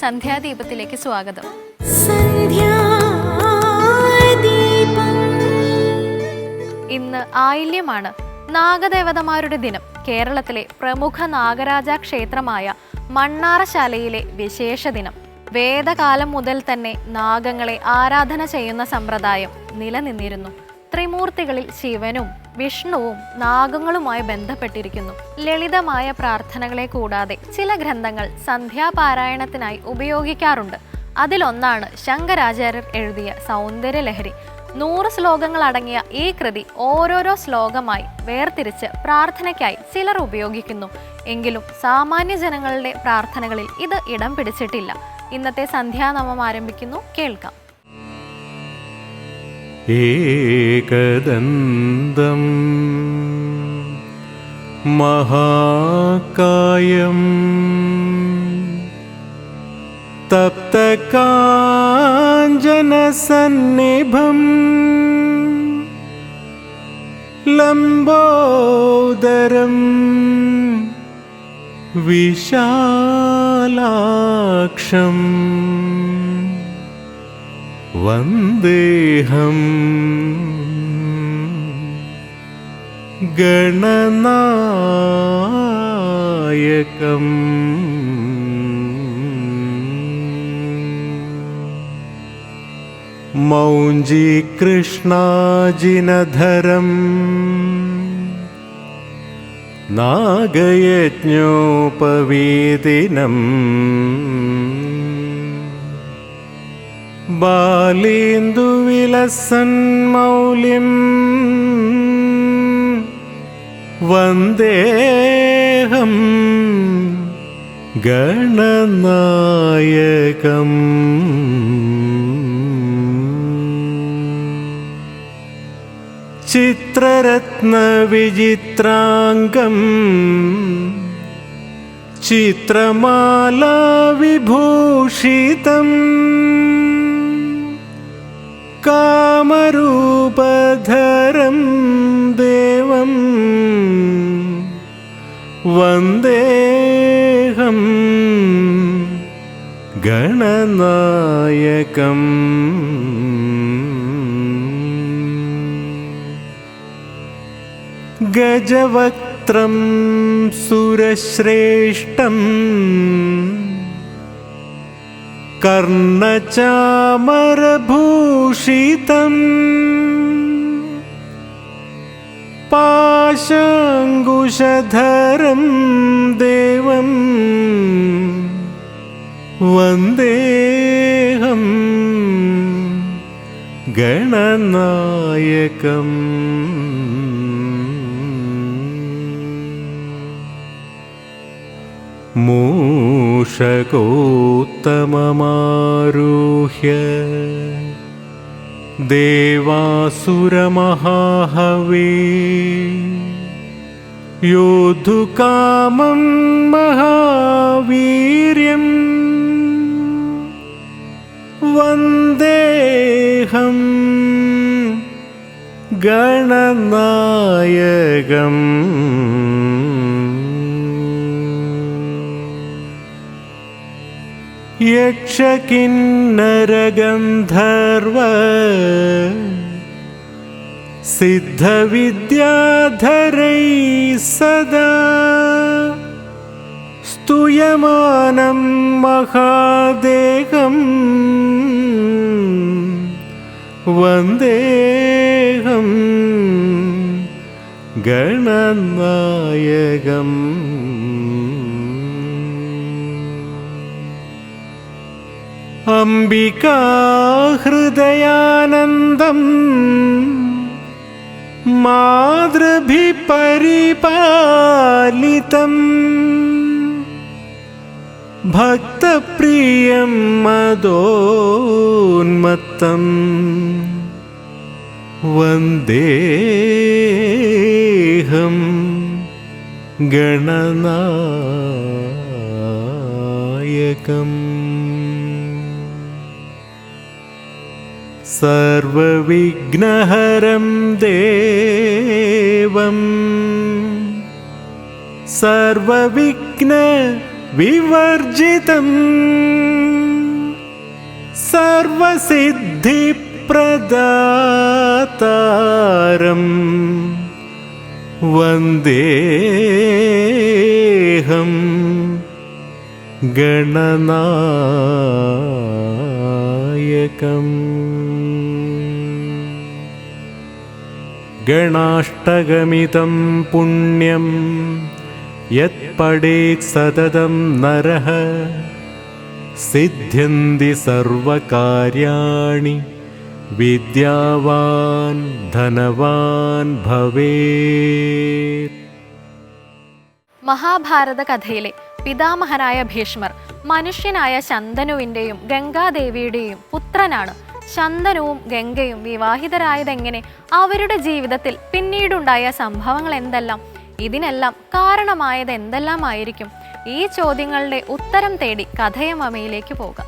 സന്ധ്യാദീപത്തിലേക്ക് സ്വാഗതം. ഇന്ന് ആയില്യമാണ് നാഗദേവതമാരുടെ ദിനം. കേരളത്തിലെ പ്രമുഖ നാഗരാജ ക്ഷേത്രമായ മണ്ണാറശാലയിലെ വിശേഷ ദിനം. വേദകാലം മുതൽ തന്നെ നാഗങ്ങളെ ആരാധന ചെയ്യുന്ന സമ്പ്രദായം നിലനിന്നിരുന്നു. ത്രിമൂർത്തികളിൽ ശിവനും വിഷ്ണുവും നാഗങ്ങളുമായി ബന്ധപ്പെട്ടിരിക്കുന്നു. ലളിതമായ പ്രാർത്ഥനകളെ കൂടാതെ ചില ഗ്രന്ഥങ്ങൾ സന്ധ്യാപാരായണത്തിനായി ഉപയോഗിക്കാറുണ്ട്. അതിലൊന്നാണ് ശങ്കരാചാര്യർ എഴുതിയ സൗന്ദര്യലഹരി. നൂറ് ശ്ലോകങ്ങൾ അടങ്ങിയ ഈ കൃതി ഓരോരോ ശ്ലോകമായി വേർതിരിച്ച് പ്രാർത്ഥനയ്ക്കായി ചിലർ ഉപയോഗിക്കുന്നു. എങ്കിലും സാമാന്യ ജനങ്ങളുടെ പ്രാർത്ഥനകളിൽ ഇത് ഇടം പിടിച്ചിട്ടില്ല. ഇന്നത്തെ സന്ധ്യാനമം ആരംഭിക്കുന്നു. കേൾക്കാം. एकदन्दम् महाकायम् तप्तकाञ्जनसन्निभम् लम्बोदरम् विशालाक्षम् वन्देऽहं गणनायकम् मौञ्जीकृष्णाजिनधरम् नागयज्ञोपवीदिनम् बालेन्दुविलसन्मौलिम् वन्देऽहं गणनायकम् चित्ररत्नविचित्राङ्गम् चित्रमाला विभूषितम् कामरूपधरं देवं वन्देऽहं गणनायकम्। गजवक्त्रं सुरश्रेष्ठम् कर्णचामरभूषितम् पाशाङ्कुशधरं देवं वन्देऽहं गणनायकम् मूषकोत्तममारुह्य देवासुरमहाहवे योद्धुकामं महावीर्यम् वन्देऽहं गणनायकम् यक्षकिन्नरगन्धर्व सिद्धविद्याधरैः सदा स्तूयमानं महादेहम् वन्देऽहं गणनायकम् അംബികാഹൃദയാനന്ദം മാതൃഭിപരിപാലിതം. ഭക്തപ്രിയം മദോന്മത്തം വന്ദേഹം ഗണനായകം. सर्वविघ्नहरं देवम् सर्वविघ्नविवर्जितम् सर्वसिद्धिप्रदातारम् वन्देऽहं गणनायकम् गणाष्टगमितं पुण्यं यत्पडेत् सततं नरः सिद्ध्यन्ति सर्वकार्याणि विद्यावान् धनवान् भवेत् മഹാഭാരത കഥയിലെ പിതാമഹനായ ഭീഷ്മർ മനുഷ്യനായ ശന്തനുവിൻ്റെയും ഗംഗാദേവിയുടെയും പുത്രനാണ് ശന്തനുവും ഗംഗയും വിവാഹിതരായതെങ്ങനെ അവരുടെ ജീവിതത്തിൽ പിന്നീടുണ്ടായ സംഭവങ്ങൾ എന്തെല്ലാം? ഇതിനെല്ലാം കാരണമായത് എന്തെല്ലാമായിരിക്കും ഈ ചോദ്യങ്ങളുടെ ഉത്തരം തേടി കഥയമമയിലേക്ക് പോകാം.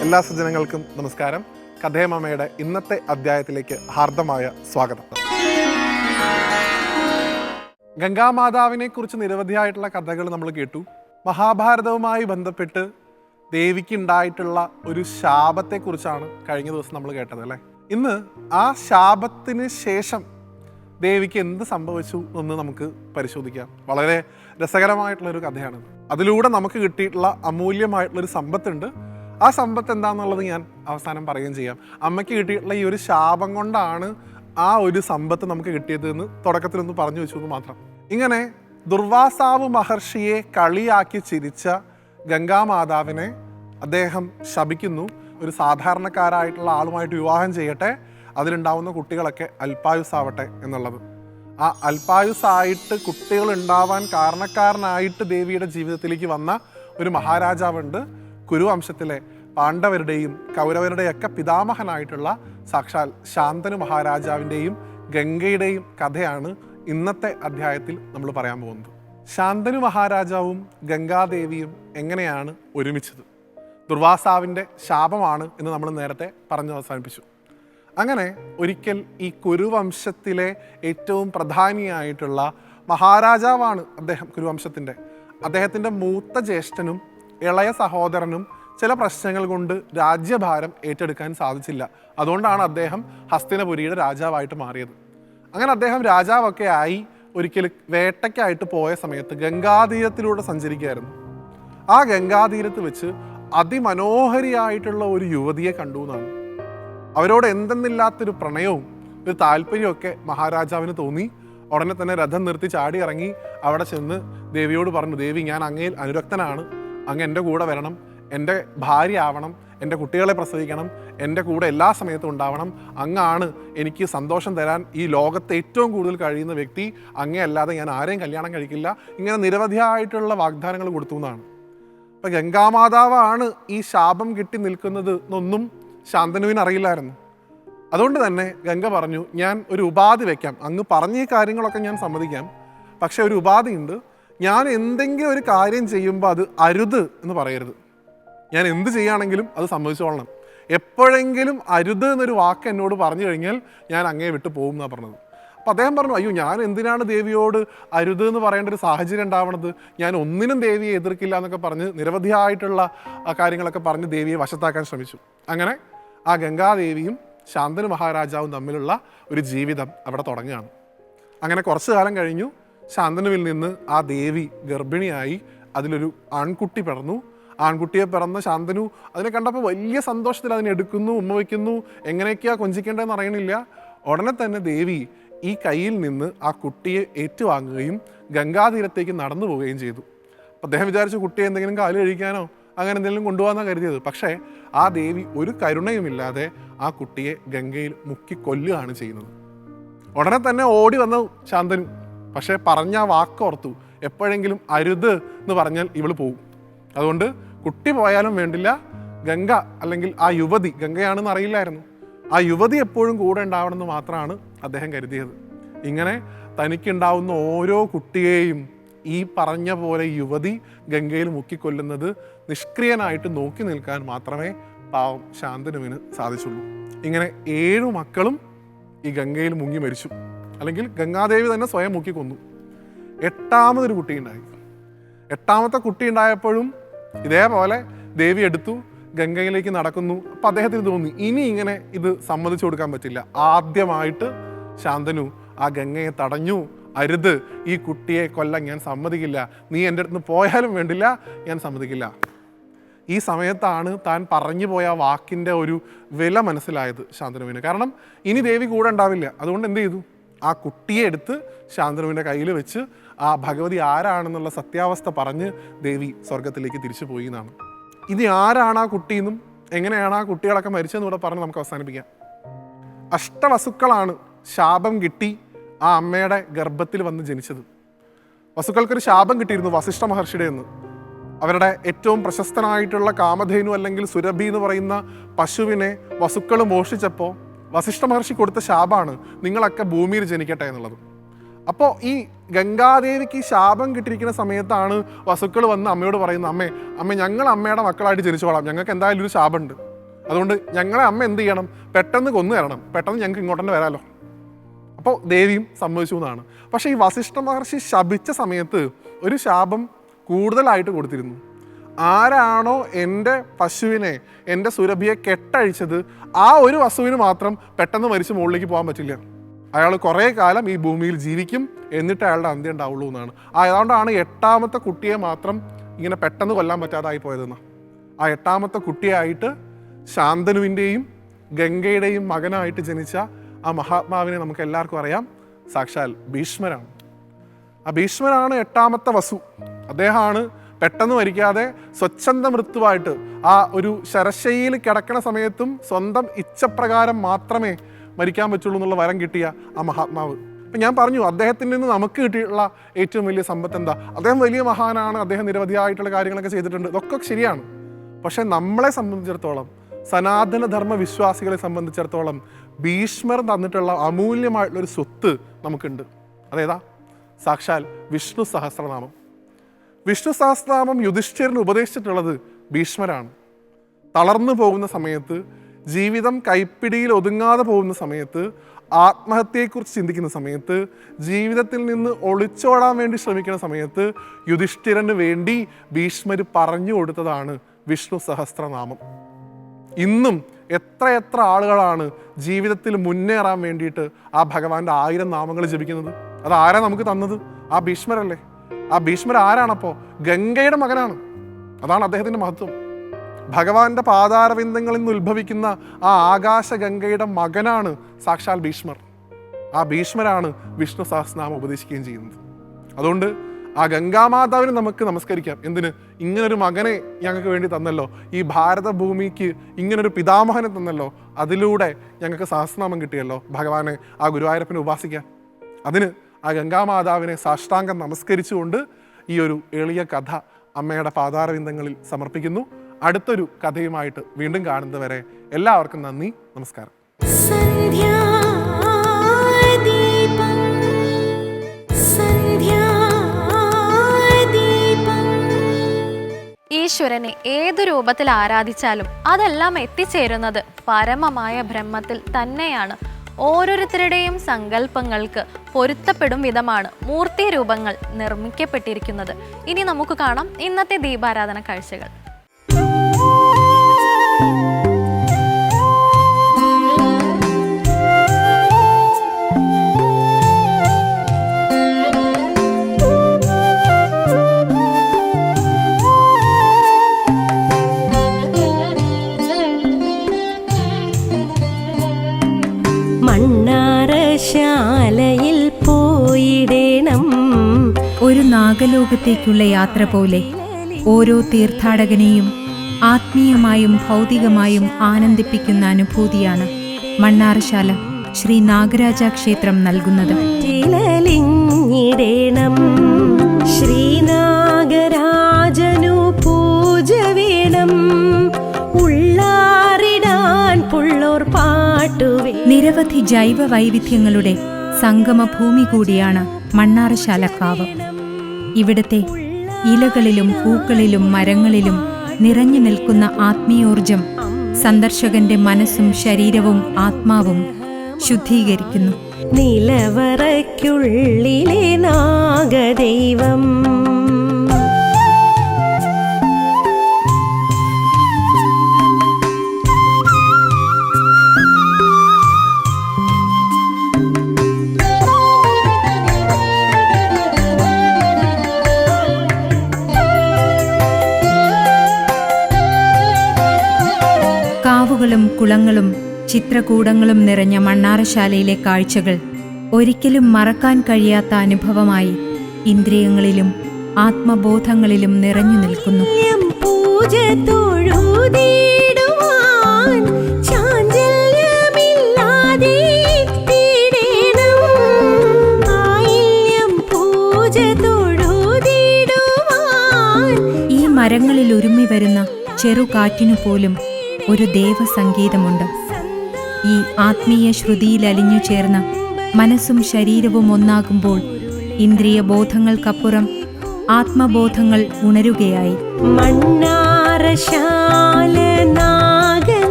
എല്ലാ സജ്ജനങ്ങൾക്കും നമസ്കാരം. കഥയമമ്മയുടെ ഇന്നത്തെ അധ്യായത്തിലേക്ക് ഹാർദമായ സ്വാഗതം. ഗംഗാമാതാവിനെ കുറിച്ച് നിരവധിയായിട്ടുള്ള കഥകൾ നമ്മൾ കേട്ടു. മഹാഭാരതവുമായി ബന്ധപ്പെട്ട് ദേവിക്ക് ഉണ്ടായിട്ടുള്ള ഒരു ശാപത്തെക്കുറിച്ചാണ് കഴിഞ്ഞ ദിവസം നമ്മൾ കേട്ടത് അല്ലേ? ഇന്ന് ആ ശാപത്തിന് ശേഷം ദേവിക്ക് എന്ത് സംഭവിച്ചു എന്ന് നമുക്ക് പരിശോധിക്കാം. വളരെ രസകരമായിട്ടുള്ളൊരു കഥയാണ്. അതിലൂടെ നമുക്ക് കിട്ടിയിട്ടുള്ള അമൂല്യമായിട്ടുള്ളൊരു സമ്പത്തുണ്ട്. ആ സമ്പത്ത് എന്താണെന്നുള്ളത് ഞാൻ അവസാനം പറയുകയും ചെയ്യാം. അമ്മയ്ക്ക് കിട്ടിയിട്ടുള്ള ഈ ഒരു ശാപം കൊണ്ടാണ് ആ ഒരു സമ്പത്ത് നമുക്ക് കിട്ടിയത് എന്ന് തുടക്കത്തിലൊന്ന് പറഞ്ഞു വെച്ചു എന്ന് മാത്രം. ഇങ്ങനെ ദുർവാസാവ് മഹർഷിയെ കളിയാക്കി ചിരിച്ച ഗംഗാമാതാവിനെ അദ്ദേഹം ശപിക്കുന്നു. ഒരു സാധാരണക്കാരായിട്ടുള്ള ആളുമായിട്ട് വിവാഹം ചെയ്യട്ടെ. അതിലുണ്ടാവുന്ന കുട്ടികളൊക്കെ അൽപായുസാവട്ടെ എന്നുള്ളത്. ആ അൽപായുസായിട്ട് കുട്ടികൾ ഉണ്ടാവാൻ കാരണക്കാരനായിട്ട് ദേവിയുടെ ജീവിതത്തിലേക്ക് വന്ന ഒരു മഹാരാജാവുണ്ട്. കുരുവംശത്തിലെ പാണ്ഡവരുടെയും കൗരവരുടെയും ഒക്കെ പിതാമഹനായിട്ടുള്ള സാക്ഷാൽ ശാന്തനു മഹാരാജാവിന്റെയും ഗംഗയുടെയും കഥയാണ് ഇന്നത്തെ അധ്യായത്തിൽ നമ്മൾ പറയാൻ പോകുന്നത്. ശാന്തനു മഹാരാജാവും ഗംഗാദേവിയും എങ്ങനെയാണ് ഒരുമിച്ചത്? ദുർവാസാവിന്റെ ശാപമാണ് എന്ന് നമ്മൾ നേരത്തെ പറഞ്ഞു അവസാനിപ്പിച്ചു. അങ്ങനെ ഒരിക്കൽ ഈ കുരുവംശത്തിലെ ഏറ്റവും പ്രധാനിയായിട്ടുള്ള മഹാരാജാവാണ് അദ്ദേഹം കുരുവംശത്തിന്റെ. അദ്ദേഹത്തിന്റെ മൂത്ത ജ്യേഷ്ഠനും ഇളയ സഹോദരനും ചില പ്രശ്നങ്ങൾ കൊണ്ട് രാജ്യഭാരം ഏറ്റെടുക്കാൻ സാധിച്ചില്ല. അതുകൊണ്ടാണ് അദ്ദേഹം ഹസ്തിനപുരിയുടെ രാജാവായിട്ട് മാറിയത്. അങ്ങനെ അദ്ദേഹം രാജാവൊക്കെ ആയി ഒരിക്കൽ വേട്ടയ്ക്കായിട്ട് പോയ സമയത്ത് ഗംഗാതീരത്തിലൂടെ സഞ്ചരിക്കുകയായിരുന്നു. ആ ഗംഗാതീരത്ത് വെച്ച് അതിമനോഹരിയായിട്ടുള്ള ഒരു യുവതിയെ കണ്ടു എന്നാണ്. അവരോട് എന്തെന്നില്ലാത്തൊരു പ്രണയവും ഒരു താല്പര്യമൊക്കെ മഹാരാജാവിന് തോന്നി. ഉടനെ തന്നെ രഥം നിർത്തി ചാടി ഇറങ്ങി അവിടെ ചെന്ന് ദേവിയോട് പറഞ്ഞു ദേവി ഞാൻ അങ്ങയിൽ അനുരക്തനാണ്. അങ്ങ് എന്റെ കൂടെ വരണം. എന്റെ ഭാര്യ ആവണം. എന്റെ കുട്ടികളെ പ്രസവിക്കണം എന്റെ കൂടെ എല്ലാ സമയത്തും ഉണ്ടാവണം. അങ്ങാണ് എനിക്ക് സന്തോഷം തരാൻ ഈ ലോകത്തെ ഏറ്റവും കൂടുതൽ കഴിയുന്ന വ്യക്തി. അങ്ങേ അല്ലാതെ ഞാൻ ആരെയും കല്യാണം കഴിക്കില്ല. ഇങ്ങനെ നിരവധിയായിട്ടുള്ള വാഗ്ദാനങ്ങൾ കൊടുത്തു എന്നാണ്. അപ്പം ഗംഗാമാതാവാണ് ഈ ശാപം കിട്ടി നിൽക്കുന്നത് എന്നൊന്നും ശാന്തനുവിന് അറിയില്ലായിരുന്നു. അതുകൊണ്ട് തന്നെ ഗംഗ പറഞ്ഞു ഞാൻ ഒരു ഉപാധി വയ്ക്കാം അങ്ങ് പറഞ്ഞ ഈ കാര്യങ്ങളൊക്കെ ഞാൻ സമ്മതിക്കാം. പക്ഷേ ഒരു ഉപാധിയുണ്ട്. ഞാൻ എന്തെങ്കിലും ഒരു കാര്യം ചെയ്യുമ്പോൾ അത് അരുത് എന്ന് പറയരുത്. ഞാൻ എന്ത് ചെയ്യുകയാണെങ്കിലും അത് സമ്മതിച്ചോളണം. എപ്പോഴെങ്കിലും അരുത് എന്നൊരു വാക്ക് എന്നോട് പറഞ്ഞു കഴിഞ്ഞാൽ ഞാൻ അങ്ങേ വിട്ടു പോകും എന്നാണ് പറഞ്ഞത്. അപ്പോൾ അദ്ദേഹം പറഞ്ഞു അയ്യോ ഞാൻ എന്തിനാണ് ദേവിയോട് അരുത് എന്ന് പറയേണ്ട ഒരു സാഹചര്യം ഉണ്ടാവണത്? ഞാൻ ഒന്നിനും ദേവിയെ എതിർക്കില്ല എന്നൊക്കെ പറഞ്ഞ് നിരവധിയായിട്ടുള്ള കാര്യങ്ങളൊക്കെ പറഞ്ഞ് ദേവിയെ വശത്താക്കാൻ ശ്രമിച്ചു. അങ്ങനെ ആ ഗംഗാദേവിയും ശാന്തനു മഹാരാജാവും തമ്മിലുള്ള ഒരു ജീവിതം അവിടെ തുടങ്ങുകയാണ്. അങ്ങനെ കുറച്ച് കാലം കഴിഞ്ഞു ശാന്തനുവിൽ നിന്ന് ആ ദേവി ഗർഭിണിയായി അതിലൊരു ആൺകുട്ടി പിറന്നു. ആൺകുട്ടിയെ പിറന്ന ശാന്തനു അതിനെ കണ്ടപ്പോൾ വലിയ സന്തോഷത്തിൽ അതിനെ എടുക്കുന്നു ഉമ്മ വയ്ക്കുന്നു. എങ്ങനെയൊക്കെയാ കൊഞ്ചിക്കേണ്ടതെന്ന് അറിയണില്ല. ഉടനെ തന്നെ ദേവി ഈ കയ്യിൽ നിന്ന് ആ കുട്ടിയെ ഏറ്റുവാങ്ങുകയും ഗംഗാതീരത്തേക്ക് നടന്നു പോവുകയും ചെയ്തു. അപ്പം അദ്ദേഹം വിചാരിച്ചു കുട്ടിയെ എന്തെങ്കിലും കാൽ കഴിക്കാനോ അങ്ങനെ എന്തെങ്കിലും കൊണ്ടുപോകാന്നാ കരുതിയത്. പക്ഷേ ആ ദേവി ഒരു കരുണയുമില്ലാതെ ആ കുട്ടിയെ ഗംഗയിൽ മുക്കി കൊല്ലുകയാണ് ചെയ്യുന്നത്. ഉടനെ തന്നെ ഓടി വന്ന ശാന്തനു. പക്ഷേ പറഞ്ഞ വാക്കോർത്തു എപ്പോഴെങ്കിലും അരുത് എന്ന് പറഞ്ഞാൽ ഇവൾ പോകും അതുകൊണ്ട് കുട്ടി പോയാലും വേണ്ടില്ല. ഗംഗ അല്ലെങ്കിൽ ആ യുവതി ഗംഗയാണെന്ന് അറിയില്ലായിരുന്നു. ആ യുവതി എപ്പോഴും കൂടെ ഉണ്ടാവണമെന്ന് മാത്രമാണ് അദ്ദേഹം കരുതിയത്. ഇങ്ങനെ തനിക്കുണ്ടാവുന്ന ഓരോ കുട്ടിയെയും ഈ പറഞ്ഞ പോലെ യുവതി ഗംഗയിൽ മുക്കിക്കൊല്ലുന്നത് നിഷ്ക്രിയനായിട്ട് നോക്കി നിൽക്കാൻ മാത്രമേ പാവം ശാന്തനുവിന് സാധിച്ചുള്ളൂ. ഇങ്ങനെ ഏഴു മക്കളും ഈ ഗംഗയിൽ മുങ്ങി മരിച്ചു. അല്ലെങ്കിൽ ഗംഗാദേവി തന്നെ സ്വയം മുക്കി കൊന്നു എട്ടാമതൊരു കുട്ടി ഉണ്ടായി എട്ടാമത്തെ കുട്ടി ഉണ്ടായപ്പോഴും ഇതേപോലെ ദേവി എടുത്തു ഗംഗയിലേക്ക് നടക്കുന്നു. അപ്പം അദ്ദേഹത്തിന് തോന്നി ഇനി ഇങ്ങനെ ഇത് സമ്മതിച്ചു കൊടുക്കാൻ പറ്റില്ല. ആദ്യമായിട്ട് ശാന്തനു ആ ഗംഗയെ തടഞ്ഞു. അരുത് ഈ കുട്ടിയെ കൊല്ലാൻ ഞാൻ സമ്മതിക്കില്ല. നീ എന്റെ അടുത്ത് പോയാലും വേണ്ടില്ല ഞാൻ സമ്മതിക്കില്ല. ഈ സമയത്താണ് താൻ പറഞ്ഞു പോയ വാക്കിന്റെ ഒരു വില മനസ്സിലായത് ശാന്തനുവിന്. കാരണം ഇനി ദേവി കൂടെ ഉണ്ടാവില്ല. അതുകൊണ്ട് എന്ത് ചെയ്തു? ആ കുട്ടിയെ എടുത്ത് ശാന്തനുവിന്റെ കയ്യിൽ വെച്ച് ആ ഭഗവതി ആരാണെന്നുള്ള സത്യാവസ്ഥ പറഞ്ഞ് ദേവി സ്വർഗത്തിലേക്ക് തിരിച്ചു പോയി എന്നാണ്. ഇനി ആരാണ് ആ കുട്ടിയെന്നും എങ്ങനെയാണ് ആ കുട്ടികളൊക്കെ മരിച്ചതെന്ന് കൂടെ പറഞ്ഞ് നമുക്ക് അവസാനിപ്പിക്കാം. അഷ്ടവസുക്കളാണ് ശാപം കിട്ടി ആ അമ്മയുടെ ഗർഭത്തിൽ വന്ന് ജനിച്ചത്. വസുക്കൾക്കൊരു ശാപം കിട്ടിയിരുന്നു വസിഷ്ഠ മഹർഷിയുടെ എന്ന്. അവരുടെ ഏറ്റവും പ്രശസ്തനായിട്ടുള്ള കാമധേനു അല്ലെങ്കിൽ സുരഭി എന്ന് പറയുന്ന പശുവിനെ വസുക്കൾ മോഷിച്ചപ്പോൾ വസിഷ്ഠ മഹർഷി കൊടുത്ത ശാപാണ് നിങ്ങളൊക്കെ ഭൂമിയിൽ ജനിക്കട്ടെ എന്നുള്ളത്. അപ്പോൾ ഈ ഗംഗാദേവിക്ക് ശാപം കിട്ടിയിരിക്കുന്ന സമയത്താണ് വസുക്കൾ വന്ന് അമ്മയോട് പറയുന്നത് അമ്മേ അമ്മ ഞങ്ങൾ അമ്മയുടെ മക്കളായിട്ട് ജനിച്ചോളാം. ഞങ്ങൾക്ക് എന്തായാലും ഒരു ശാപമുണ്ട്. അതുകൊണ്ട് ഞങ്ങളെ അമ്മ എന്ത് ചെയ്യണം? പെട്ടെന്ന് കൊന്നു തരണം. പെട്ടെന്ന് ഞങ്ങൾക്ക് ഇങ്ങോട്ട് തന്നെ വരാമല്ലോ അപ്പോൾ ദേവിയും സമ്മതിച്ചു എന്നാണ്. പക്ഷേ ഈ വസിഷ്ഠ മഹർഷി ശപിച്ച സമയത്ത് ഒരു ശാപം കൂടുതലായിട്ട് കൊടുത്തിരുന്നു. ആരാണോ എന്റെ പശുവിനെ എന്റെ സുരഭിയെ കെട്ടഴിച്ചത് ആ ഒരു വസുവിന് മാത്രം പെട്ടെന്ന് മരിച്ച് മുകളിലേക്ക് പോകാൻ പറ്റില്ല. അയാൾ കുറേ കാലം ഈ ഭൂമിയിൽ ജീവിക്കും എന്നിട്ട് അയാളുടെ അന്ത്യം ഉണ്ടാവുള്ളൂ എന്നാണ്. അതുകൊണ്ടാണ് എട്ടാമത്തെ കുട്ടിയെ മാത്രം ഇങ്ങനെ പെട്ടെന്ന് കൊല്ലാൻ പറ്റാതായി പോയതെന്ന് ആ എട്ടാമത്തെ കുട്ടിയായിട്ട് ശാന്തനുവിന്റെയും ഗംഗയുടെയും മകനായിട്ട് ജനിച്ച ആ മഹാത്മാവിനെ നമുക്ക് എല്ലാവർക്കും അറിയാം. സാക്ഷാൽ ഭീഷ്മരാണ്. ആ ഭീഷ്മരാണ് എട്ടാമത്തെ വസു. അദ്ദേഹമാണ് പെട്ടെന്ന് മരിക്കാതെ സ്വച്ഛന്ത മൃത്യുവായിട്ട് ആ ഒരു ശരശയിൽ കിടക്കണ സമയത്തും സ്വന്തം ഇച്ഛപ്രകാരം മാത്രമേ മരിക്കാൻ പറ്റുള്ളൂ എന്നുള്ള വരം കിട്ടിയ ആ മഹാത്മാവ്. അപ്പം ഞാൻ പറഞ്ഞു അദ്ദേഹത്തിൽ നിന്ന് നമുക്ക് കിട്ടിയിട്ടുള്ള ഏറ്റവും വലിയ സമ്പത്ത് എന്താ? അദ്ദേഹം വലിയ മഹാനാണ് അദ്ദേഹം നിരവധിയായിട്ടുള്ള കാര്യങ്ങളൊക്കെ ചെയ്തിട്ടുണ്ട്. ഇതൊക്കെ ശരിയാണ്. പക്ഷെ നമ്മളെ സംബന്ധിച്ചിടത്തോളം സനാതനധർമ്മ വിശ്വാസികളെ സംബന്ധിച്ചിടത്തോളം ഭീഷ്മർ തന്നിട്ടുള്ള അമൂല്യമായിട്ടുള്ളൊരു സ്വത്ത് നമുക്കുണ്ട്. അതേതാ? സാക്ഷാൽ വിഷ്ണു സഹസ്രനാമം. വിഷ്ണു സഹസ്രനാമം യുധിഷ്ഠിരന് ഉപദേശിച്ചിട്ടുള്ളത് ഭീഷ്മരാണ്. തളർന്നു പോകുന്ന സമയത്ത് ജീവിതം കൈപ്പിടിയിൽ ഒതുങ്ങാതെ പോകുന്ന സമയത്ത് ആത്മഹത്യയെക്കുറിച്ച് ചിന്തിക്കുന്ന സമയത്ത് ജീവിതത്തിൽ നിന്ന് ഒളിച്ചോടാൻ വേണ്ടി ശ്രമിക്കുന്ന സമയത്ത് യുധിഷ്ഠിരന് വേണ്ടി ഭീഷ്മർ പറഞ്ഞു കൊടുത്തതാണ് വിഷ്ണു സഹസ്രനാമം. ഇന്നും എത്ര എത്ര ആളുകളാണ് ജീവിതത്തിൽ മുന്നേറാൻ വേണ്ടിയിട്ട് ആ ഭഗവാന്റെ ആയിരം നാമങ്ങൾ ജപിക്കുന്നത്? അത് ആരാ നമുക്ക് തന്നത്? ആ ഭീഷ്മരല്ലേ? ആ ഭീഷ്മർ ആരാണപ്പോ? ഗംഗയുടെ മകനാണ്. അതാണ് അദ്ദേഹത്തിന്റെ മഹത്വം. ഭഗവാന്റെ പാതാരവിന്ദങ്ങളിൽ നിന്ന് ഉത്ഭവിക്കുന്ന ആ ആകാശഗംഗയുടെ മകനാണ് സാക്ഷാൽ ഭീഷ്മർ. ആ ഭീഷ്മരാണ് വിഷ്ണു സഹസ്രനാമം ഉപദേശിക്കുകയും ചെയ്യുന്നത്. അതുകൊണ്ട് ആ ഗംഗാമാതാവിനെ നമുക്ക് നമസ്കരിക്കാം. എന്തിന്? ഇങ്ങനൊരു മകനെ ഞങ്ങൾക്ക് വേണ്ടി തന്നല്ലോ. ഈ ഭാരതഭൂമിക്ക് ഇങ്ങനൊരു പിതാമഹനെ തന്നല്ലോ. അതിലൂടെ ഞങ്ങൾക്ക് സഹസ്രനാമം കിട്ടിയല്ലോ. ഭഗവാനെ ആ ഗുരുവായൂരപ്പനെ ഉപാസിക്കാം. അതിന് ആ ഗംഗാമാതാവിനെ സാഷ്ടാംഗം നമസ്കരിച്ചുകൊണ്ട് ഈ ഒരു എളിയ കഥ അമ്മയുടെ പാതാരവിന്ദങ്ങളിൽ സമർപ്പിക്കുന്നു. അടുത്തൊരു കഥയുമായിട്ട് വീണ്ടും കാണുന്നതുവരെ എല്ലാവർക്കും നന്ദി നമസ്കാരം. ഈശ്വരനെ ഏതു രൂപത്തിൽ ആരാധിച്ചാലും അതെല്ലാം എത്തിച്ചേരുന്നത് പരമമായ ബ്രഹ്മത്തിൽ തന്നെയാണ്. ഓരോരുത്തരുടെയും സങ്കല്പങ്ങൾക്ക് പൊരുത്തപ്പെടും വിധമാണ് മൂർത്തി രൂപങ്ങൾ നിർമ്മിക്കപ്പെട്ടിരിക്കുന്നത്. ഇനി നമുക്ക് കാണാം ഇന്നത്തെ ദീപാരാധന കാഴ്ചകൾ. മണ്ണാറശാലയിൽ പോയിടണം. ഒരു നാഗലോകത്തേക്കുള്ള യാത്ര പോലെ ഓരോ തീർത്ഥാടകനെയും ആത്മീയമായും ഭൗതികമായും ആനന്ദിപ്പിക്കുന്ന അനുഭൂതിയാണ് മണ്ണാറശാല ശ്രീ നാഗരാജ ക്ഷേത്രം നൽകുന്നത്. ചിലലിഞ്ഞിടേണം ശ്രീനാഗരാജനു പൂജ വേണം. ഉള്ളാറിടാൻ പുള്ളോർ പാട്ടുവേ. നിരവധി ജൈവ വൈവിധ്യങ്ങളുടെ സംഗമഭൂമി കൂടിയാണ് മണ്ണാറശാലക്കാവ് ഇവിടുത്തെ ഇലകളിലും പൂക്കളിലും മരങ്ങളിലും നിറഞ്ഞു നിൽക്കുന്ന ആത്മീയോർജം സന്ദർശകന്റെ മനസ്സും ശരീരവും ആത്മാവും ശുദ്ധീകരിക്കുന്നു. നിലവറയ്ക്കുള്ളിലെ നാഗദൈവം കുളങ്ങളും ചിത്രകൂടങ്ങളും നിറഞ്ഞ മണ്ണാറശാലയിലെ കാഴ്ചകൾ ഒരിക്കലും മറക്കാൻ കഴിയാത്ത അനുഭവമായി ഇന്ദ്രിയങ്ങളിലും ആത്മബോധങ്ങളിലും നിറഞ്ഞു നിൽക്കുന്നു. പൂജ ഈ മരങ്ങളിൽ ഉരുമ്മി വരുന്ന ചെറുകാറ്റിനു പോലും ഒരു ദേവസംഗീതമുണ്ട്. ഈ ആത്മീയ ശ്രുതിയിലലിഞ്ഞു ചേർന്ന മനസ്സും ശരീരവും ഒന്നാകുമ്പോൾ ഇന്ദ്രിയ ബോധങ്ങൾക്കപ്പുറം ആത്മബോധങ്ങൾ ഉണരുകയായി.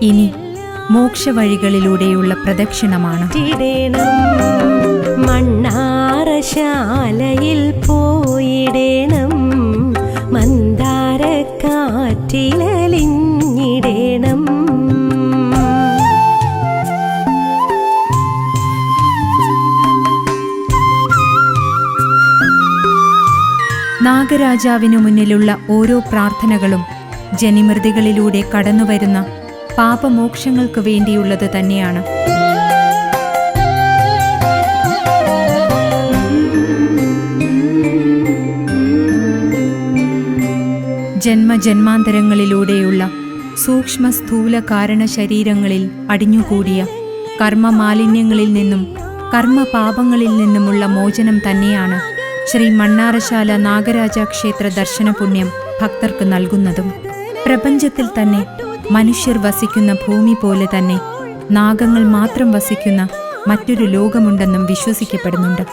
ഇനി മോക്ഷ ഇനി മോക്ഷവഴികളിലൂടെയുള്ള പ്രദക്ഷിണമാണ്. മണ്ണാറശാലയിൽ പോയിടേണം നാഗരാജാവിനു മുന്നിലുള്ള ഓരോ പ്രാർത്ഥനകളും ജനിമൃതികളിലൂടെ കടന്നുവരുന്ന പാപമോക്ഷങ്ങൾക്ക് വേണ്ടിയുള്ളത് തന്നെയാണ്. ജന്മജന്മാന്തരങ്ങളിലൂടെയുള്ള സൂക്ഷ്മ സ്ഥൂല കാരണ ശരീരങ്ങളിൽ അടിഞ്ഞുകൂടിയ കർമ്മമാലിന്യങ്ങളിൽ നിന്നും കർമ്മപാപങ്ങളിൽ നിന്നുമുള്ള മോചനം തന്നെയാണ് ശ്രീ മണ്ണാറശാല നാഗരാജ ക്ഷേത്ര ദർശന പുണ്യം ഭക്തർക്ക് നൽകുന്നതും പ്രപഞ്ചത്തിൽ തന്നെ മനുഷ്യർ വസിക്കുന്ന ഭൂമി പോലെ തന്നെ നാഗങ്ങൾ മാത്രം വസിക്കുന്ന മറ്റൊരു ലോകമുണ്ടെന്നും വിശ്വസിക്കപ്പെടുന്നുണ്ട്.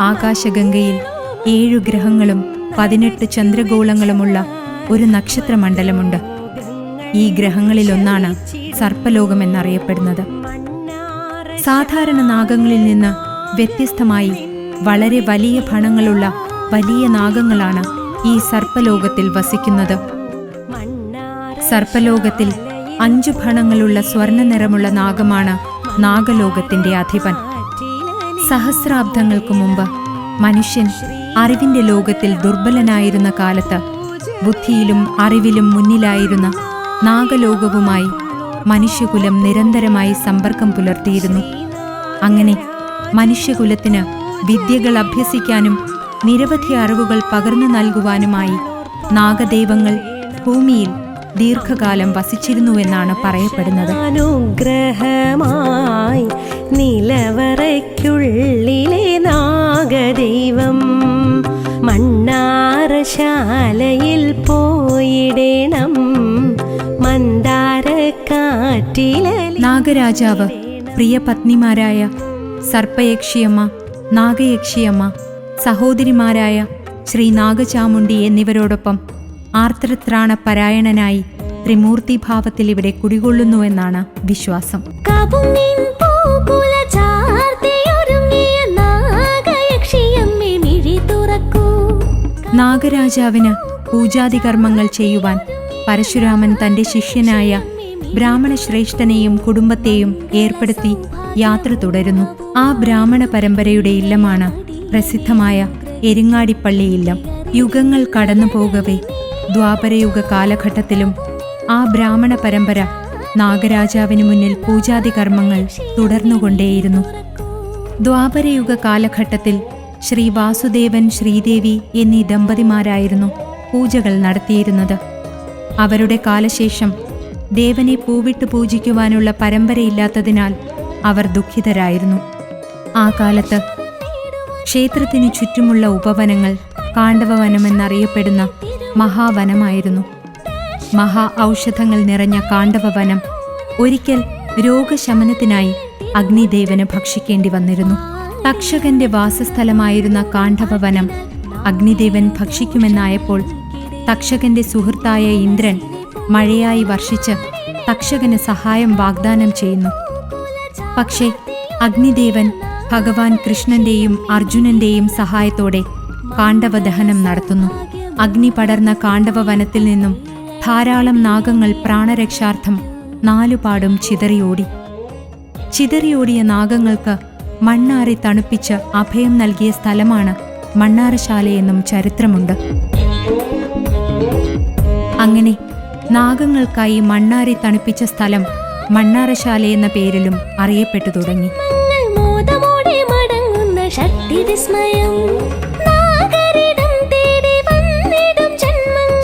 ആകാശഗംഗയിൽ ഏഴു ഗ്രഹങ്ങളും പതിനെട്ട് ചന്ദ്രഗോളങ്ങളുമുള്ള ഒരു നക്ഷത്രമണ്ഡലമുണ്ട്. ഈ ഗ്രഹങ്ങളിലൊന്നാണ് സർപ്പലോകമെന്നറിയപ്പെടുന്നത്. സാധാരണ നാഗങ്ങളിൽ നിന്ന് വ്യത്യസ്തമായി വളരെ വലിയ ഭണങ്ങളുള്ള വലിയ നാഗങ്ങളാണ് ഈ സർപ്പലോകത്തിൽ വസിക്കുന്നത്. സർപ്പലോകത്തിൽ അഞ്ചു ഭണങ്ങളുള്ള സ്വർണ നിറമുള്ള നാഗമാണ് നാഗലോകത്തിന്റെ അധിപൻ. സഹസ്രാബ്ദങ്ങൾക്ക് മുമ്പ് മനുഷ്യൻ അറിവിന്റെ ലോകത്തിൽ ദുർബലനായിരുന്ന കാലത്ത് ബുദ്ധിയിലും അറിവിലും മുന്നിലായിരുന്ന നാഗലോകവുമായി മനുഷ്യകുലം നിരന്തരമായി സമ്പർക്കം പുലർത്തിയിരുന്നു. അങ്ങനെ മനുഷ്യകുലത്തിന് വിദ്യകൾ അഭ്യസിക്കാനും നിരവധി അറിവുകൾ പകർന്നു നൽകുവാനുമായി നാഗദൈവങ്ങൾ ഭൂമിയിൽ ദീർഘകാലം വസിച്ചിരുന്നുവെന്നാണ് പറയപ്പെടുന്നത്. അനുഗ്രഹമായി നിലവറയ്ക്കുള്ളിലെ നാഗദൈവം മണ്ണാറശാലയിൽ പോയിടേണം. മന്ദാരക്കാറ്റിലെ നാഗരാജാവ് പ്രിയ പത്നിമാരായ സർപ്പയക്ഷിയമ്മ നാഗയക്ഷിയമ്മ സഹോദരിമാരായ ശ്രീ നാഗചാമുണ്ടി എന്നിവരോടൊപ്പം ആർത്തരത്രാണ പരായണനായി ത്രിമൂർത്തിഭാവത്തിൽ ഇവിടെ കുടികൊള്ളുന്നുവെന്നാണ് വിശ്വാസം. നാഗരാജാവിന് പൂജാതി കർമ്മങ്ങൾ ചെയ്യുവാൻ പരശുരാമൻ തന്റെ ശിഷ്യനായ ബ്രാഹ്മണ ശ്രേഷ്ഠനെയും കുടുംബത്തെയും ഏർപ്പെടുത്തി യാത്ര തുടരുന്നു. ആ ബ്രാഹ്മണ പരമ്പരയുടെ ഇല്ലമാണ് പ്രസിദ്ധമായ എരിങ്ങാടിപ്പള്ളി ഇല്ലം. യുഗങ്ങൾ കടന്നു പോകവേ. ദ്വാപരയുഗ കാലഘട്ടത്തിലും ആ ബ്രാഹ്മണ പരമ്പര നാഗരാജാവിന് മുന്നിൽ പൂജാതി കർമ്മങ്ങൾ തുടർന്നുകൊണ്ടേയിരുന്നു. ദ്വാപരയുഗ കാലഘട്ടത്തിൽ ശ്രീ വാസുദേവൻ ശ്രീദേവി എന്നീ ദമ്പതിമാരായിരുന്നു പൂജകൾ നടത്തിയിരുന്നത്. അവരുടെ കാലശേഷം ദേവനെ പൂവിട്ട് പൂജിക്കുവാനുള്ള പരമ്പരയില്ലാത്തതിനാൽ അവർ ദുഃഖിതരായിരുന്നു. ആ കാലത്ത് ക്ഷേത്രത്തിനു ചുറ്റുമുള്ള ഉപവനങ്ങൾ കാണ്ഡവവനമെന്നറിയപ്പെടുന്ന മഹാവനമായിരുന്നു. മഹാ ഔഷധങ്ങൾ നിറഞ്ഞ കാണ്ഡവവനം ഒരിക്കൽ രോഗശമനത്തിനായി അഗ്നിദേവന് ഭക്ഷിക്കേണ്ടി വന്നിരുന്നു. തക്ഷകന്റെ വാസസ്ഥലമായിരുന്ന കാണ്ഡവവനം അഗ്നിദേവൻ ഭക്ഷിക്കുമെന്നായപ്പോൾ തക്ഷകന്റെ സുഹൃത്തായ ഇന്ദ്രൻ മഴയായി വർഷിച്ച് തക്ഷകന് സഹായം വാഗ്ദാനം ചെയ്യുന്നു. പക്ഷേ അഗ്നിദേവൻ ഭഗവാൻ കൃഷ്ണന്റെയും അർജുനന്റെയും സഹായത്തോടെ കാണ്ഡവദഹനം നടത്തുന്നു. അഗ്നി പടർന്ന കാണ്ഡവ വനത്തിൽ നിന്നും ധാരാളം നാഗങ്ങൾ പ്രാണരക്ഷാർത്ഥം നാലുപാടും ചിതറിയോടി. ചിതറിയോടിയ നാഗങ്ങൾക്ക് മണ്ണാറി തണുപ്പിച്ച് അഭയം നൽകിയ സ്ഥലമാണ് മണ്ണാറശാലയെന്നും ചരിത്രമുണ്ട്. അങ്ങനെ നാഗങ്ങൾക്കായി മണ്ണാറി തണുപ്പിച്ച സ്ഥലം മണ്ണാറശാല എന്ന പേരിലും അറിയപ്പെട്ടു തുടങ്ങി.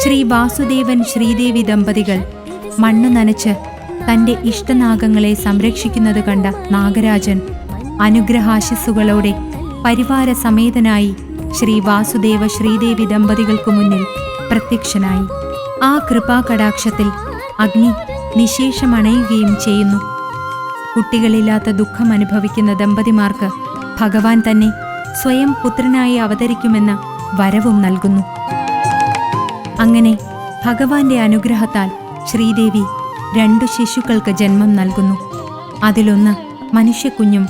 ശ്രീ വാസുദേവൻ ശ്രീദേവി ദമ്പതികൾ മണ്ണു നനച്ച് തന്റെ ഇഷ്ടനാഗങ്ങളെ സംരക്ഷിക്കുന്നത് കണ്ട നാഗരാജൻ അനുഗ്രഹാശിസ്സുകളോടെ പരിവാര സമേതനായി ശ്രീ വാസുദേവ ശ്രീദേവി ദമ്പതികൾക്കു മുന്നിൽ പ്രത്യക്ഷനായി. ആ കൃപാകടാക്ഷത്തിൽ അഗ്നി നിശേഷമണയുകയും ചെയ്യുന്നു. കുട്ടികളില്ലാത്ത ദുഃഖം അനുഭവിക്കുന്ന ദമ്പതിമാർക്ക് ഭഗവാൻ തന്നെ സ്വയം പുത്രനായി അവതരിക്കുമെന്ന വരവും നൽകുന്നു. അങ്ങനെ ഭഗവാന്റെ അനുഗ്രഹത്താൽ ശ്രീദേവി രണ്ടു ശിശുക്കൾക്ക് ജന്മം നൽകുന്നു. അതിലൊന്ന് മനുഷ്യക്കുഞ്ഞും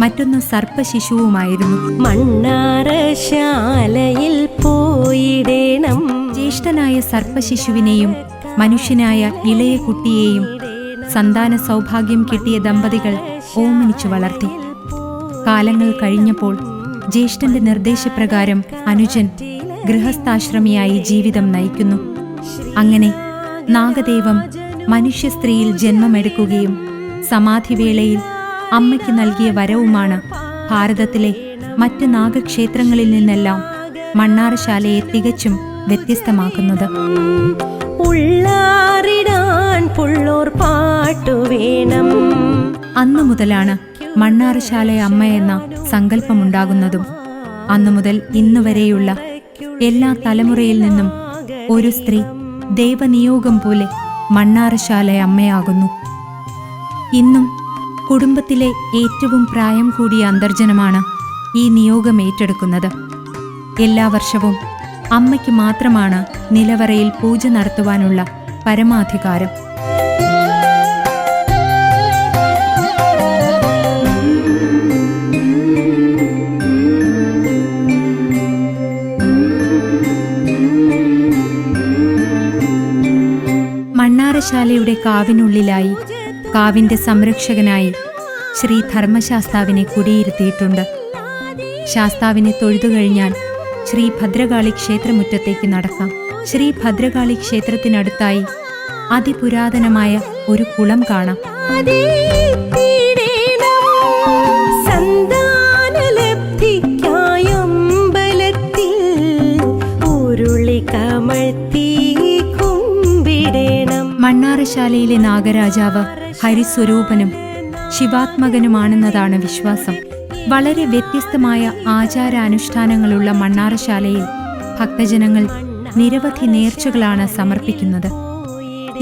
മറ്റൊന്ന് സർപ്പശിശുവുമായിരുന്നു. മണ്ണാറശാലയിൽ പോയിടേണം. ജ്യേഷ്ഠനായ സർപ്പശിശുവിനെയും മനുഷ്യനായ ഇളയ കുട്ടിയെയും സന്താന സൗഭാഗ്യം കിട്ടിയ ദമ്പതികൾ ഓമനിച്ചു വളർത്തി. കാലങ്ങൾ കഴിഞ്ഞപ്പോൾ ജ്യേഷ്ഠന്റെ നിർദ്ദേശപ്രകാരം അനുജൻ ഗൃഹസ്ഥാശ്രമിയായി ജീവിതം നയിക്കുന്നു. അങ്ങനെ നാഗദേവം മനുഷ്യ സ്ത്രീയിൽ ജന്മമെടുക്കുകയും സമാധിവേളയിൽ അമ്മയ്ക്ക് നൽകിയ വരവുമാണ് ഭാരതത്തിലെ മറ്റ് നാഗക്ഷേത്രങ്ങളിൽ നിന്നെല്ലാം മണ്ണാറശാലയെ തികച്ചും വ്യത്യസ്തമാക്കുന്നത്. അന്നു മുതലാണ് മണ്ണാറശാല അമ്മ എന്ന സങ്കല്പമുണ്ടാകുന്നതും അന്നു മുതൽ ഇന്നു വരെയുള്ള എല്ലാ തലമുറയിൽ നിന്നും ഒരു സ്ത്രീ ദൈവനിയോഗം പോലെ മണ്ണാറശാല അമ്മയാകുന്നു. ഇന്നും കുടുംബത്തിലെ ഏറ്റവും പ്രായം കൂടിയ അന്തർജനമാണ് ഈ നിയോഗം ഏറ്റെടുക്കുന്നത്. എല്ലാ വർഷവും അമ്മയ്ക്ക് മാത്രമാണ് നിലവറയിൽ പൂജ നടത്തുവാനുള്ള പരമാധികാരം. മണ്ണാറശാലയുടെ കാവിനുള്ളിലായി കാവിന്റെ സംരക്ഷകനായി ശ്രീ ധർമ്മശാസ്താവിനെ കുടിയിരുത്തിയിട്ടുണ്ട്. ശാസ്താവിനെ തൊഴുതു കഴിഞ്ഞാൽ ശ്രീ ഭദ്രകാളി ക്ഷേത്രമുറ്റത്തേക്ക് നടക്കാം. ശ്രീ ഭദ്രകാളി ക്ഷേത്രത്തിനടുത്തായി അതിപുരാതനമായ ഒരു കുളം കാണാം. മണ്ണാറശാലയിലെ നാഗരാജാവ് ഹരിസ്വരൂപനും ശിവാത്മകനുമാണെന്നതാണ് വിശ്വാസം. വളരെ വ്യത്യസ്തമായ ആചാരാനുഷ്ഠാനങ്ങളുള്ള മണ്ണാറശാലയിൽ ഭക്തജനങ്ങൾ നിരവധി നേർച്ചകളാണ് സമർപ്പിക്കുന്നത്.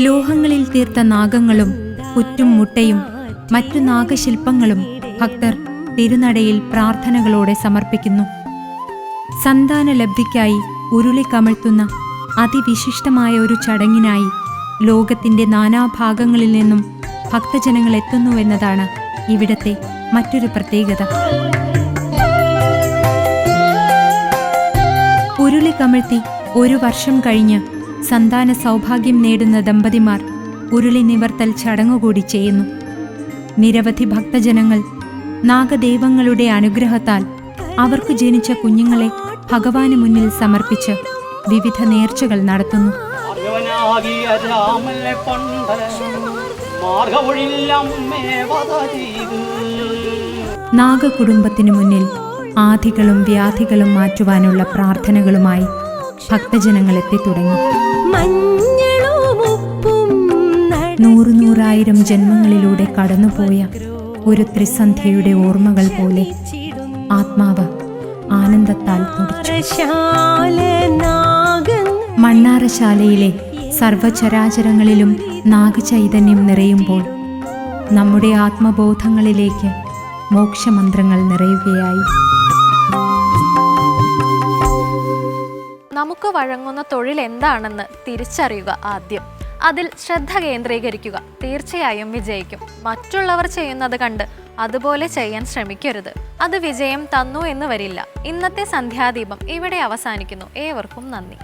ലോഹങ്ങളിൽ തീർത്ത നാഗങ്ങളും പുറ്റും മുട്ടയും മറ്റു നാഗശില്പങ്ങളും ഭക്തർ തിരുനടയിൽ പ്രാർത്ഥനകളോടെ സമർപ്പിക്കുന്നു. സന്താന ലബ്ധിക്കായി ഉരുളി കമഴ്ത്തുന്ന അതിവിശിഷ്ടമായ ഒരു ചടങ്ങിനായി ലോകത്തിന്റെ നാനാഭാഗങ്ങളിൽ നിന്നും ഭക്തജനങ്ങൾ എത്തുന്നുവെന്നതാണ് ഇവിടത്തെ മറ്റൊരു പ്രത്യേകത. ഉരുളി കമിഴ്ത്തി ഒരു വർഷം കഴിഞ്ഞ് സന്താന സൗഭാഗ്യം നേടുന്ന ദമ്പതിമാർ ഉരുളി നിവർത്തൽ ചടങ്ങുകൂടി ചെയ്യുന്നു. നിരവധി ഭക്തജനങ്ങൾ നാഗദേവങ്ങളുടെ അനുഗ്രഹത്താൽ അവർക്ക് ജനിച്ച കുഞ്ഞുങ്ങളെ ഭഗവാന് മുന്നിൽ സമർപ്പിച്ച് വിവിധ നേർച്ചകൾ നടത്തുന്നു. ഭാർഗവനാകിയ രാമനെ ചെയ്തു നാഗകുടുംബത്തിനു മുന്നിൽ ആധികളും വ്യാധികളും മാറ്റുവാനുള്ള പ്രാർത്ഥനകളുമായി ഭക്തജനങ്ങളെത്തി തുടങ്ങി. നൂറു നൂറായിരം ജന്മങ്ങളിലൂടെ കടന്നുപോയ ഒരു ത്രിസന്ധ്യയുടെ ഓർമ്മകൾ പോലെ ആത്മാവ് ആനന്ദത്താൽ തുടിച്ചു മണ്ണാറശാലയിലെ സർവചരാചരങ്ങളിലും നാഗചൈതന്യം നിറയുമ്പോൾ നമ്മുടെ ആത്മബോധങ്ങളിലേക്ക് മോക്ഷമന്ത്രങ്ങൾ നിറയുകയായി. നമുക്ക് വഴങ്ങുന്ന തൊഴിൽ എന്താണെന്ന് തിരിച്ചറിയുക ആദ്യം. അതിൽ ശ്രദ്ധ കേന്ദ്രീകരിക്കുക. തീർച്ചയായും വിജയിക്കും. മറ്റുള്ളവർ ചെയ്യുന്നത് കണ്ട് അതുപോലെ ചെയ്യാൻ ശ്രമിക്കരുത്. അത് വിജയം തന്നു എന്ന് വരില്ല. ഇന്നത്തെ സന്ധ്യാദീപം ഇവിടെ അവസാനിക്കുന്നു. ഏവർക്കും നന്ദി.